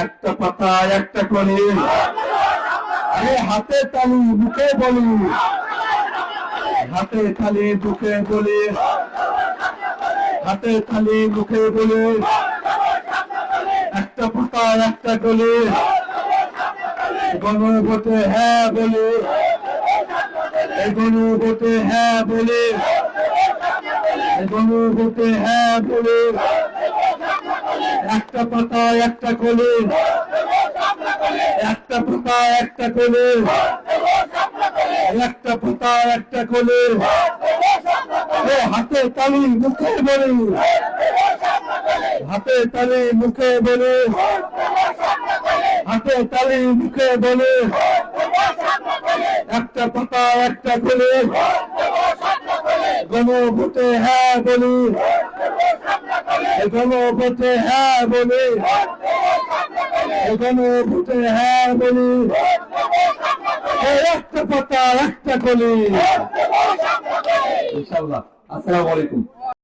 একটা পাতা একটা কলি। আরে, হাতে তালি, বুকে বলি। হাতে তালি, বুকে বলি। হাতে তালি মুখে বলি। একটা পাতা একটা কলি। গণভোটে হ্যাঁ বলি। গণভোটে হ্যাঁ বলি। গণভোটে হ্যাঁ বলি। একটা পাতা, একটা কলি একটা পাতা, একটা কলি একটা পাতা, একটা কলি হাতে তালি, মুখে বলি। হাতে তালি, মুখে বলি। হাতে তালি, মুখে বলে। একটা পাতা, একটা কলি গণভোটে হ্যাঁ বলি। গণভোটে হ্যাঁ বলি। গণভোটে হ্যাঁ বলি। একটা পাতা একটা কলি। আসসালামু আলাইকুম।